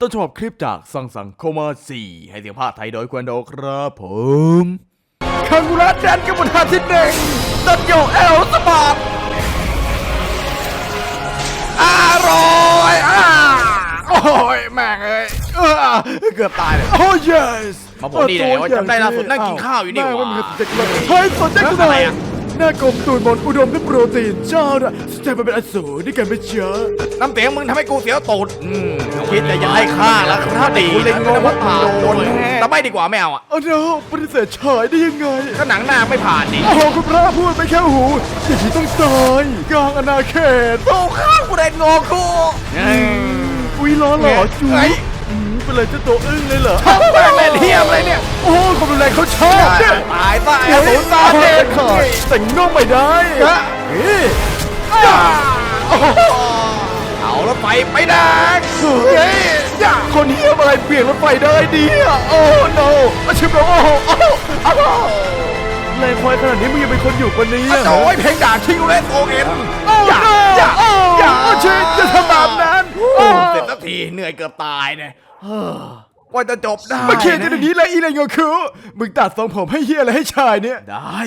ต้นฉบับคลิปจากสังสังโคมาสี่ให้เสียงภาคไทยโดยควันโดครับผมคังกุระแดนกับบนหาที่หนึ่งตัดโยเอลสปอร์ตอร่อยอ่าโอ้ยแม่งเอ้ยเออเกือบตายเลยโอ้ yes มาบอกนี่แหละว่าจำได้ล่าสุดนั่งกินข้าวอยู่นี่หว่าแม่งไม่มีใครสนใจกูเลยเฮ้ยสนใจกูหน่อยอะไรอะ หน้ากลมตูนบนอุดมด้วยโปรตีนเจ้าน่ะสนใจมาเป็นอสูรด้วยกันไม่เชื่อน้ำเสียงมึงทำให้กูเสียวตูดอืมคิดจะย้ายข้างแล้วครับดีกูเล็งงงว่าผ่านโดนแต่ไม่ดีกว่าไม่เอาอะเอาเนาปฏิเสธฉายได้ยังไงก็หนังหน้าไม่ผ่านนี่โอ้โหคุณพระพูดไม่แค่หูอย่างนี้ต้องตายกลางอนาเขตโอ้ข้างกูเด่นงอกูอุ้ยล้อหล่อจูเฮ้ยอืม เป็นไรเจ้าตัวอึ้งเลยเหรอทำแม่งเล่นเฮียอะไรเนี่ย โอ้โหความรุนแรงเขาชอบเนี่ยตายซะเดี๋ไอ้ยวสูนตาเด็กขาดแต่งน่องไม่ได้เฮ้ยเอาแล้วไปไปแดงเฮ้ยอย่าคนเฮียอะไรเปลี่ยนรถไฟได้ดีอะโอ้ no อาชิบโอ้โหโอ้โหโอ้โหแรงควายขนาดนี้มึงยังเป็นคนอยู่ปะเนี้โอ้ยเพลงด่าทิ้งเล่นโอเอ็นอย่าอย่ ทีเหนื่อยเกือบตายเนี่ยเฮ้อว่าจะจบได้มาเขียนกันอย่างนี้เลยอีไรเงาคือมึงตัดทรงผมให้เฮียอะไรให้ชายเนี่ย ได้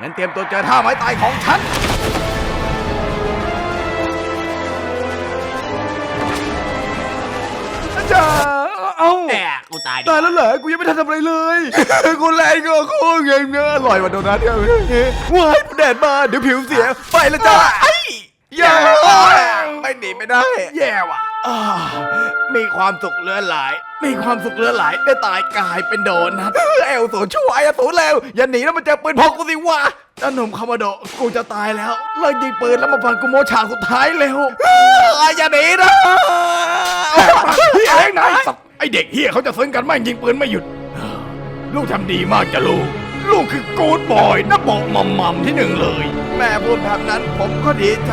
งั้นเตรียมตัวเจอท่าไม้ตายของฉัน อาจารย์เอ้าแอะกูตายดิตายแล้วเหรอ กูยังไม่ทันทำอะไรเลย กูแรงก็โค้งเงินเนื้ออร่อยกว่าโดนัทเนี่ยว้ายแดดมาเดี๋ยวผิวเสีย ไปแล้วจ้าไอ้อย่าไม่หนีไม่ได้ แย่ว่ะ อ่ามีความสุขเหลือหลาย มีความสุขเหลือหลายได้ตายกลายเป็นโดนัทเอลสูนช่วยอะสูนเร็วอย่าหนีแล้วมันเจอปืนพกกูสิวะเจ้าหนุ่มคามาโดะกูจะตายแล้วเลิกยิงปืนแล้วมาฟังกูโมฉากสุดท้ายเร็วอ่าอย่าหนีนะเฮียเองนะไอเด็กเฮียเขาจะซึ้งกันไม่ยิงปืนไม่หยุด ลูกทำดีมากจ้ะลูก ลูกคือกูดบอยนะบอกมัมมัมที่หนึ่งเลย แม่พูดแบบนั้นผมก็ดีใจ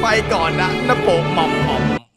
ไปก่อนนะนะโปกมัมมัม